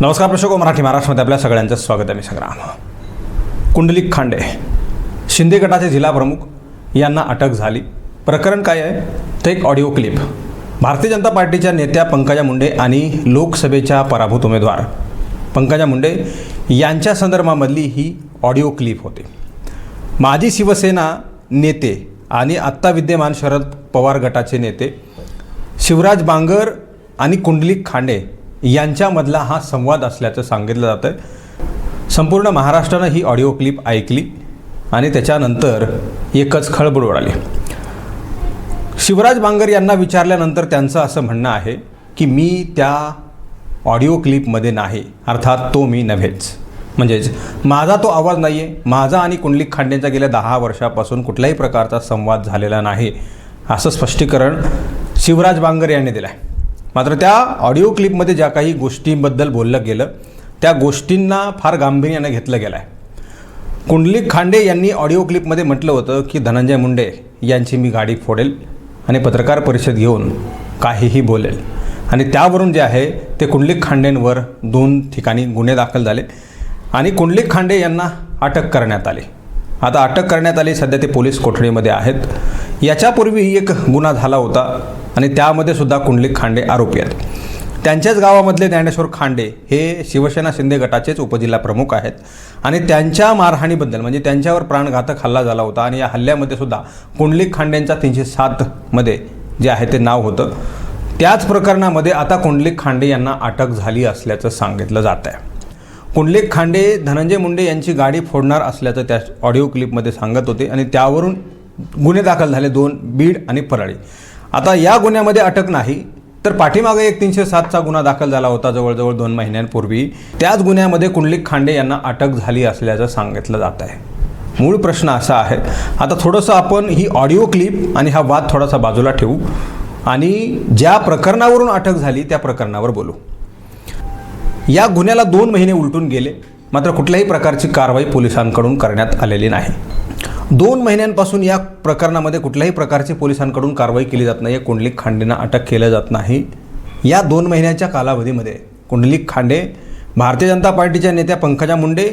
नमस्कार प्रशोक हो, मराठी महाराष्ट्रामध्ये आपल्या सगळ्यांचं स्वागत आहे मी संग्राम. कुंडलिक खांडे शिंदे गटाचे जिल्हाप्रमुख यांना अटक झाली. प्रकरण काय आहे? ते एक ऑडिओ क्लिप भारतीय जनता पार्टीच्या नेत्या पंकजा मुंडे आणि लोकसभेच्या पराभूत उमेदवार पंकजा मुंडे यांच्या संदर्भामधली ही ऑडिओ क्लिप होती. माजी शिवसेना नेते आणि आत्ता विद्यमान शरद पवार गटाचे नेते शिवराज बांगर आणि कुंडलिक खांडे यांच्यामधला हा संवाद असल्याचं सांगितलं जातं आहे संपूर्ण महाराष्ट्रानं ही ऑडिओ क्लिप ऐकली आणि त्याच्यानंतर एकच खळबळ उडाली. शिवराज बांगर यांना विचारल्यानंतर त्यांचं असं म्हणणं आहे की मी त्या ऑडिओ क्लिपमध्ये नाही अर्थात तो मी नव्हेच. म्हणजेच माझा तो आवाज नाही आहे माझा आणि कुंडलिक खांडेंचा गेल्या दहा वर्षापासून कुठल्याही प्रकारचा संवाद झालेला नाही असं स्पष्टीकरण शिवराज बांगर यांनी दिलं आहे मात्र त्या ऑडिओ क्लिपमध्ये ज्या काही गोष्टींबद्दल बोललं गेलं त्या गोष्टींना फार गांभीर्यानं घेतलं गेलं आहे कुंडलिक खांडे यांनी ऑडिओ क्लिपमध्ये म्हटलं होतं की धनंजय मुंडे यांची मी गाडी फोडेल आणि पत्रकार परिषद घेऊन काहीही बोलेल. आणि त्यावरून जे आहे ते कुंडलिक खांडेंवर दोन ठिकाणी गुन्हे दाखल झाले आणि कुंडलिक खांडे यांना अटक करण्यात आली. आता अटक करण्यात आली सध्या ते पोलीस कोठडीमध्ये आहेत. याच्यापूर्वी एक गुन्हा झाला होता. आणि त्यामध्ये सुद्धा कुंडलिक खांडे आरोपी आहेत. त्यांच्याच गावामधले ज्ञानेश्वर खांडे हे शिवसेना शिंदे गटाचेच उपजिल्हा प्रमुख आहेत. आणि त्यांच्या मारहाणीबद्दल म्हणजे त्यांच्यावर प्राणघातक हल्ला झाला होता आणि या हल्ल्यामध्ये सुद्धा कुंडलिक खांडेंचा तीनशे सातमध्ये जे आहे ते नाव होतं. त्याच प्रकरणामध्ये आता कुंडलिक खांडे यांना अटक झाली असल्याचं सांगितलं जात आहे कुंडलिक खांडे धनंजय मुंडे यांची गाडी फोडणार असल्याचं त्या ऑडिओ क्लिपमध्ये सांगत होते आणि त्यावरून गुन्हे दाखल झाले दोन बीड आणि परळी. आता या गुन्ह्यामध्ये अटक नाही तर पाठीमागे एक तीनशे सातचा गुन्हा दाखल झाला होता जवळजवळ दोन महिन्यांपूर्वी. त्याच गुन्ह्यामध्ये कुंडलिक खांडे यांना अटक झाली असल्याचं सांगितलं जात आहे. मूळ प्रश्न असा आहे आता थोडंसं आपण ही ऑडिओ क्लिप आणि हा वाद थोडासा बाजूला ठेवू आणि ज्या प्रकरणावरून अटक झाली त्या प्रकरणावर बोलू. या गुन्ह्याला दोन महिने उलटून गेले मात्र कुठल्याही प्रकारची कारवाई पोलिसांकडून करण्यात आलेली नाही. दोन महिन्यांपासून या प्रकरणामध्ये कुठल्याही प्रकारची पोलिसांकडून कारवाई केली जात नाही. कुंडलिक खांडेंना अटक केलं जात नाही. या दोन महिन्याच्या कालावधीमध्ये कुंडलिक खांडे भारतीय जनता पार्टीच्या नेत्या पंकजा मुंडे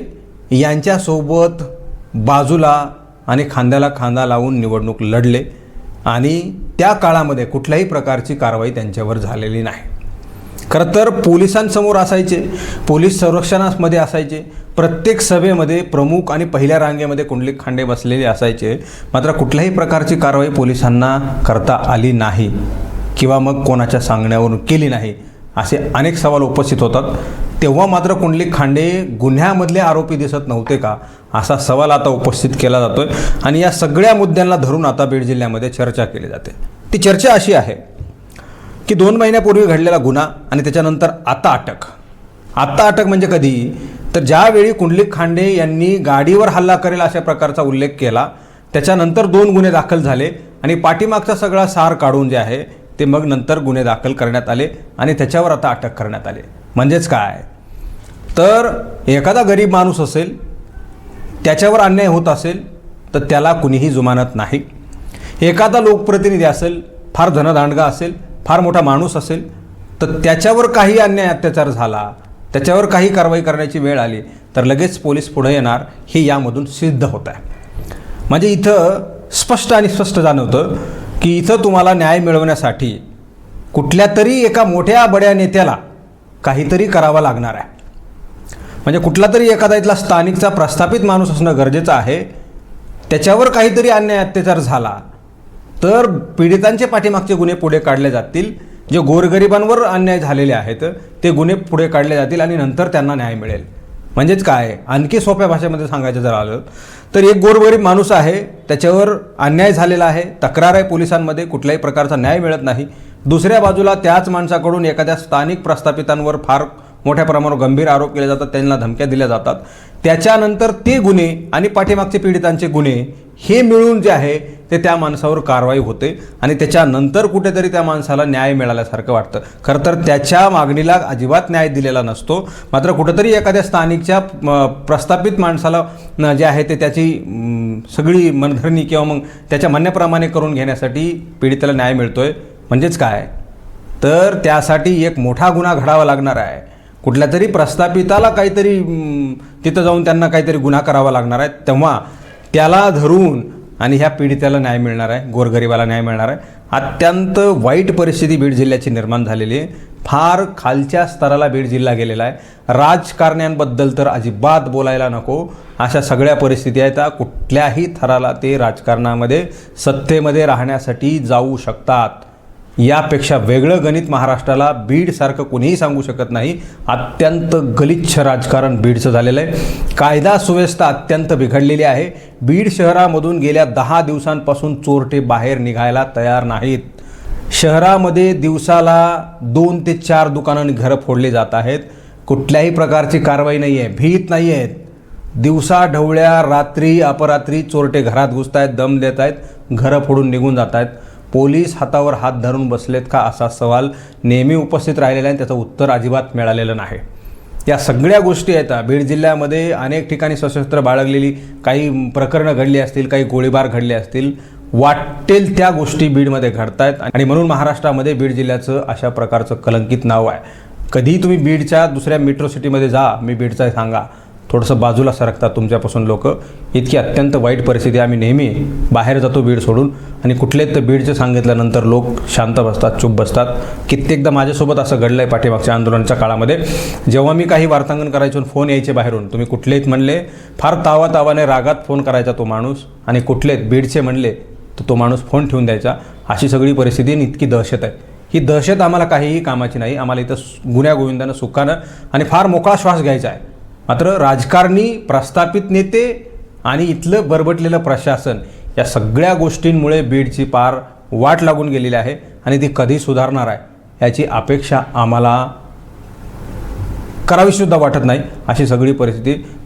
यांच्यासोबत बाजूला आणि खांद्याला खांदा लावून निवडणूक लढले आणि त्या काळामध्ये कुठल्याही प्रकारची कारवाई त्यांच्यावर झालेली नाही. खरं तर पोलिसांसमोर असायचे पोलीस संरक्षणामध्ये असायचे. प्रत्येक सभेमध्ये प्रमुख आणि पहिल्या रांगेमध्ये कुंडलिक खांडे बसलेले असायचे. मात्र कुठल्याही प्रकारची कारवाई पोलिसांना करता आली नाही किंवा मग कोणाच्या सांगण्यावरून केली नाही असे अनेक सवाल उपस्थित होतात. तेव्हा मात्र कुंडलिक खांडे गुन्ह्यामधले आरोपी दिसत नव्हते का? असा सवाल आता उपस्थित केला जातोय. आणि या सगळ्या मुद्द्यांना धरून आता बीड जिल्ह्यामध्ये चर्चा केली जाते. ती चर्चा अशी आहे की दोन महिन्यापूर्वी घडलेला गुन्हा आणि त्याच्यानंतर आता अटक. आत्ता अटक म्हणजे कधी? तर ज्यावेळी कुंडलिक खांडे यांनी गाडीवर हल्ला करेल अशा प्रकारचा उल्लेख केला त्याच्यानंतर दोन गुन्हे दाखल झाले आणि पाठीमागचा सगळा सार काढून जे आहे ते मग नंतर गुन्हे दाखल करण्यात आले आणि त्याच्यावर आता अटक करण्यात आले. म्हणजेच काय? तर एखादा गरीब माणूस असेल त्याच्यावर अन्याय होत असेल तर त्याला कुणीही जुमानत नाही. एखादा लोकप्रतिनिधी असेल फार धनदांडगा असेल फार मोठा माणूस असेल तर त्याच्यावर काही अन्याय अत्याचार झाला त्याच्यावर काही कारवाई करण्याची वेळ आली तर लगेच पोलीस पुढे येणार हे यामधून सिद्ध होत आहे. म्हणजे इथं स्पष्ट आणि स्पष्ट जाणवतं की इथं तुम्हाला न्याय मिळवण्यासाठी कुठल्या तरी एका मोठ्या बड्या नेत्याला काहीतरी करावं लागणार आहे. म्हणजे कुठला तरी एखादा इथला स्थानिकचा प्रस्थापित माणूस असणं गरजेचं आहे त्याच्यावर काहीतरी अन्याय अत्याचार झाला तर पीडितांचे पाठीमागचे गुन्हे पुढे काढले जातील. जे गोरगरिबांवर अन्याय झालेले आहेत ते गुन्हे पुढे काढले जातील आणि नंतर त्यांना न्याय मिळेल. म्हणजेच काय? आणखी सोप्या भाषेमध्ये सांगायचं जर आलं तर एक गोरगरीब माणूस आहे त्याच्यावर अन्याय झालेला आहे तक्रार आहे पोलिसांमध्ये कुठल्याही प्रकारचा न्याय मिळत नाही. दुसऱ्या बाजूला त्याच माणसाकडून एखाद्या स्थानिक प्रस्थापितांवर फार मोठ्या प्रमाणावर गंभीर आरोप केले जातात त्यांना धमक्या दिल्या जातात. त्याच्यानंतर ते गुन्हे आणि पाठीमागचे पीडितांचे गुन्हे हे मिळून जे आहे ते त्या माणसावर कारवाई होते आणि त्याच्यानंतर कुठेतरी त्या माणसाला न्याय मिळाल्यासारखं वाटतं. खरं तर त्याच्या मागणीला अजिबात न्याय दिलेला नसतो. मात्र कुठंतरी एखाद्या स्थानिकच्या प्रस्थापित माणसाला जे आहे ते त्याची सगळी मनधरणी किंवा मग त्याच्या म्हणण्याप्रमाणे करून घेण्यासाठी पीडिताला न्याय मिळतोय. म्हणजेच काय? तर त्यासाठी एक मोठा गुन्हा घडावा लागणार आहे. कुठल्या तरी प्रस्थापिताला काहीतरी तिथं जाऊन त्यांना काहीतरी गुन्हा करावा लागणार आहे. तेव्हा त्याला धरून आणि ह्या पीडित्याला न्याय मिळणार आहे गोरगरिबाला न्याय मिळणार आहे. अत्यंत वाईट परिस्थिती बीड जिल्ह्याची निर्माण झालेली आहे. फार खालच्या स्तराला बीड जिल्हा गेलेला आहे. राजकारण्यांबद्दल तर अजिबात बोलायला नको. अशा सगळ्या परिस्थिती आहेत. त्या कुठल्याही थराला ते राजकारणामध्ये सत्तेमध्ये राहण्यासाठी जाऊ शकतात. यापेक्षा वेगळं गणित महाराष्ट्राला बीडसारखं कुणीही सांगू शकत नाही. अत्यंत गलिच्छ राजकारण बीडचं झालेलं आहे. कायदा सुव्यवस्था अत्यंत बिघडलेली आहे. बीड शहरामधून गेल्या दहा दिवसांपासून चोरटे बाहेर निघायला तयार नाहीत. शहरामध्ये दिवसाला दोन ते चार दुकानं घरं फोडली जात आहेत. कुठल्याही प्रकारची कारवाई नाही आहे. भीत नाही आहेत. दिवसा ढवळ्या रात्री अपरात्री चोरटे घरात घुसत आहेत दम देत आहेत घरं फोडून निघून जात आहेत पोलीस हातावर हात धरून बसलेत का असा सवाल नेहमी उपस्थित राहिलेला आहे त्याचं उत्तर अजिबात मिळालेलं नाही. या सगळ्या गोष्टी आहेत बीड जिल्ह्यामध्ये अनेक ठिकाणी सशस्त्र बाळगलेली काही प्रकरणं घडली असतील काही गोळीबार घडले असतील वाटेल त्या गोष्टी बीडमध्ये घडत आहेत आणि म्हणून महाराष्ट्रामध्ये बीड जिल्ह्याचं अशा प्रकारचं कलंकित नाव आहे. कधी तुम्ही बीडच्या दुसऱ्या मेट्रो सिटीमध्ये जा मी बीडचा सांगा. थोडंसं बाजूला सरकतात तुमच्यापासून लोक. इतकी अत्यंत वाईट परिस्थिती आम्ही नेहमी बाहेर जातो बीड सोडून. आणि कुठले तर बीडचे सांगितल्यानंतर लोक शांत बसतात चुप बसतात. कित्येकदा माझ्यासोबत असं घडलं आहे पाठीमागच्या आंदोलनाच्या काळामध्ये. जेव्हा मी काही वार्तांकन करायचो आणि फोन यायचे बाहेरून तुम्ही कुठलेत म्हणले. फार तावा तावाने रागात फोन करायचा तो माणूस. आणि कुठलेत बीडचे म्हणले तर तो माणूस फोन ठेवून द्यायचा. अशी सगळी परिस्थिती आणि इतकी दहशत आहे. ही दहशत आम्हाला काहीही कामाची नाही. आम्हाला इथं सु- गुण्या गोविंदानं सुखानं आणि फार मोकळा श्वास घ्यायचा आहे. मात्र राजकारणी प्रस्थापित नेते आणि इथलं बरबटलेलं प्रशासन या सगळ्या गोष्टींमुळे बीडची पार वाट लागून गेलेली आहे आणि ती कधी सुधारणार आहे याची अपेक्षा आम्हाला करावीसुद्धा वाटत नाही अशी सगळी परिस्थिती